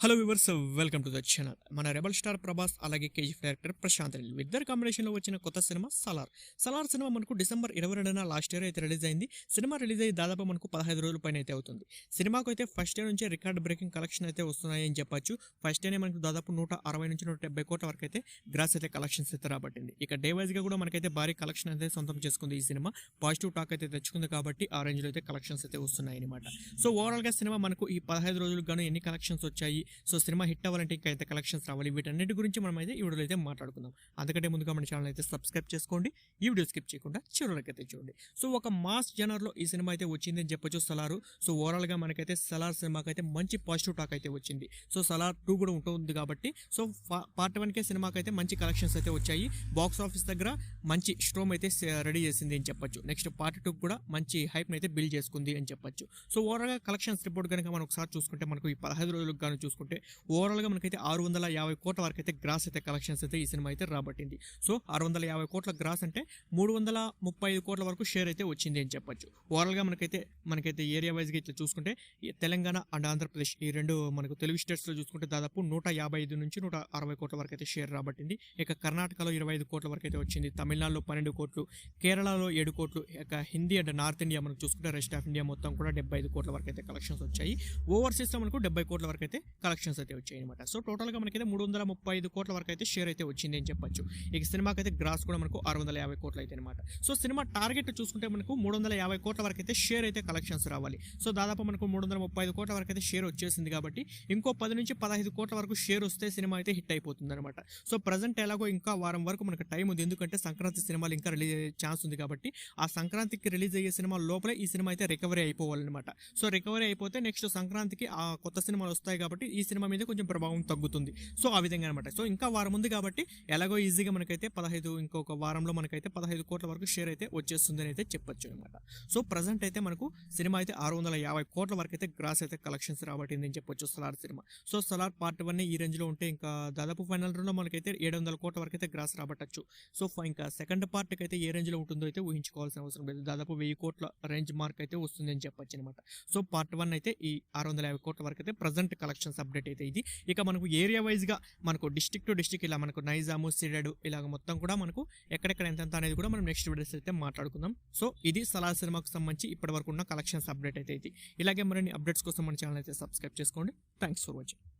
Hello viewers welcome to the channel మన rebel star Prabhas అలాగే KGF director Prashanth Reddy. ఇద్దరు కాంబినేషన్లో వచ్చిన కొత్త సినిమా సలార్ సలార్ సినిమా మనకు డిసెంబర్ ఇరవై రెండున లాస్ట్ ఇయర్ అయితే రిలీజ్ అయింది. సినిమా రిలీజ్ అయ్యి దాదాపు మనకు పదహైదు రోజుల పైన అయితే అవుతుంది. సినిమాకు అయితే ఫస్ట్ డే నుంచి రికార్డ్ బ్రేకింగ్ కలెక్షన్ అయితే వస్తున్నాయని చెప్పచ్చు. చెప్పొచ్చు ఫస్ట్ డేనే మనకు దాదాపు నూట అరవై నుంచి నూట డెబ్బై కోట్ల వరకు అయితే గ్రాస్ అయితే కలెక్షన్స్ అయితే రాబట్టింది. ఇక డే వైజ్గా కూడా మనకైతే భారీ కలెక్షన్ అయితే సొంతం చేసుకుంది ఈ సినిమా. పాజిటివ్ టాక్ అయితే తెచ్చుకుంది కాబట్టి ఆ రేంజ్లో అయితే కలెక్షన్స్ అయితే వస్తున్నాయి అనమాట సో ఓవరాల్గా సినిమా మనకు ఈ పదహైదు రోజులకు గాను ఎన్ని కలెక్షన్స్ వచ్చాయి? సో సినిమా హిట్ అవ్వాలంటే ఇంకా అయితే కలెక్షన్స్ రావాలి. వీటన్నిటి గురించి మనం అయితే ఈ వీడియోలో అయితే మాట్లాడుకుందాం. అందుకంటే ముందుగా మన ఛానల్ అయితే సబ్స్క్రైబ్ చేసుకోండి. ఈ వీడియో స్కిప్ చేయకుండా చివరికైతే అయితే చూడండి. సో ఒక మాస్ జనర్లో ఈ సినిమా అయితే వచ్చింది అని చెప్పొచ్చు సలారు. సో ఓవరాల్గా మనకైతే సలార్ సినిమాకి అయితే మంచి పాజిటివ్ టాక్ అయితే వచ్చింది. సో సలార్ టూ కూడా ఉంటుంది కాబట్టి సో పార్ట్ వన్కే సినిమాకి అయితే మంచి కలెక్షన్స్ అయితే వచ్చాయి. బాక్స్ ఆఫీస్ దగ్గర మంచి స్ట్రోమ్ అయితే రెడీ చేసింది అని చెప్పొచ్చు. నెక్స్ట్ పార్ట్ టూ కూడా మంచి హైప్ని అయితే బిల్డ్ చేసుకుంది అని చెప్పొచ్చు. సో ఓవరాల్గా కలెక్షన్స్ రిపోర్ట్ కనుక మనం ఒకసారి చూసుకుంటే మనకు ఈ పదహైదు రోజులకు గాను చూసుకుంటే ఓవరాల్గా మనకైతే ఆరు వందల యాభై కోట్ల వరకు అయితే గ్రాస్ అయితే కలెక్షన్స్ అయితే ఈ సినిమా అయితే రాబట్టింది. సో ఆరు వందల యాభై కోట్ల గ్రాస్ అంటే మూడు వందల ముప్పై ఐదు కోట్ల వరకు షేర్ అయితే వచ్చింది అని చెప్పొచ్చు. ఓవరాల్గా మనకైతే మనకైతే ఏరియా వైజ్గా ఇట్లా చూసుకుంటే తెలంగాణ అండ్ ఆంధ్రప్రదేశ్ ఈ రెండు మనకు తెలుగు స్టేట్స్లో చూసుకుంటే దాదాపు నూట యాభై ఐదు నుంచి నూట అరవై కోట్ల వరకు అయితే షేర్ రాబట్టింది. ఇక కర్ణాటకలో ఇరవై ఐదు కోట్ల వరకు అయితే వచ్చింది. తమిళనాడులో పన్నెండు కోట్లు కేరళలో ఏడు కోట్లు ఇక హిందీ అండ్ నార్త్ ఇండియా మనకు చూసుకుంటే రెస్ట్ ఆఫ్ ఇండియా మొత్తం కూడా డెబ్బై ఐదు కోట్ల వరకు అయితే కలెక్షన్స్ వచ్చాయి. ఓవర్సీస్లో మనకు డెబ్బై కోట్ల వరకు అయితే కలెక్షన్స్ అయితే వచ్చాయి అనమాట సో టోటల్గా మనకైతే మూడు వందల ముప్పై ఐదు కోట్ల వరకు అయితే షేర్ అయితే వచ్చింది అని చెప్పొచ్చు. ఇక సినిమాకి అయితే గ్రాస్ కూడా మనకు ఆరు వందల యాభై కోట్లు అయితే అనమాట సో సినిమా టార్గెట్ చూసుకుంటే మనకు మూడు వందల యాభై కోట్ల వరకు అయితే షేర్ అయితే కలెక్షన్స్ రావాలి. సో దాదాపు మనకు మూడు వందల ముప్పై ఐదు కోట్ల వరకు అయితే షేర్ వచ్చేసింది కాబట్టి ఇంకో పది నుంచి పదహైదు కోట్ల వరకు షేర్ వస్తే సినిమా అయితే హిట్ అయిపోతుంది అనమాట సో ప్రజెంట్ ఎలాగో ఇంకా వారం వరకు మనకు టైం ఉంది. ఎందుకంటే సంక్రాంతి సినిమాలు ఇంకా రిలీజ్ అయ్యే ఛాన్స్ ఉంది కాబట్టి ఆ సంక్రాంతికి రిలీజ్ అయ్యే సినిమా లోపలే ఈ సినిమా అయితే రికవరీ అయిపోవాలన్నమాట. సో రికవరీ అయిపోతే నెక్స్ట్ సంక్రాంతికి ఆ కొత్త సినిమాలు వస్తాయి కాబట్టి ఈ సినిమా మీద కొంచెం ప్రభావం తగ్గుతుంది. సో ఆ విధంగా అనమాట సో ఇంకా వారం ఉంది కాబట్టి ఎలాగో ఈజీగా మనకైతే పదహైదు ఇంకొక వారంలో మనకైతే పదహైదు కోట్ల వరకు షేర్ అయితే వచ్చేస్తుంది అని అయితే చెప్పొచ్చు అనమాట సో ప్రజెంట్ అయితే మనకు సినిమా అయితే ఆరు వందల యాభై కోట్ల వరకు అయితే గ్రాస్ అయితే కలెక్షన్స్ రాబట్టింది అని చెప్పొచ్చు Salaar cinema. So Salaar part one ఈ రేంజ్లో ఉంటే ఇంకా దాదాపు ఫైనల్ రన్లో మనకైతే ఏడు వందల కోట్ల వరకు అయితే గ్రాస్ రాబట్టచ్చు. సో ఇంకా సెకండ్ పార్ట్కి అయితే ఏ రేంజ్లో ఉంటుందో అయితే ఊహించుకోవాల్సిన అవసరం లేదు. దాదాపు వెయ్యి కోట్ల రేంజ్ మార్క్ అయితే వస్తుంది అని చెప్పొచ్చు అనమాట సో పార్ట్ వన్ అయితే ఈ ఆరు వందల యాభై కోట్ల వరకు అయితే ప్రజెంట్ కలెక్షన్స్ అప్డేట్ అయితే ఇది. ఇక మనకు ఏరియా వైజ్గా మనకు డిస్టిక్ టు డిస్టిక్ ఇలా మనకు నైజాము సిడెడు ఇలాగ మొత్తం కూడా మనకు ఎక్కడెక్కడ ఎంత ఎంత అనేది కూడా మనం నెక్స్ట్ వీడియోస్ అయితే మాట్లాడుకుందాం. సో ఇది సలా సినిమాకు సంబంధించి ఇప్పటి వరకు ఉన్న కలెక్షన్స్ అప్డేట్ అయితే ఇది. ఇలాగే మరిన్ని అప్డేట్స్ కోసం మన ఛానల్ అయితే సబ్స్క్రైబ్ చేసుకోండి. Thanks for watching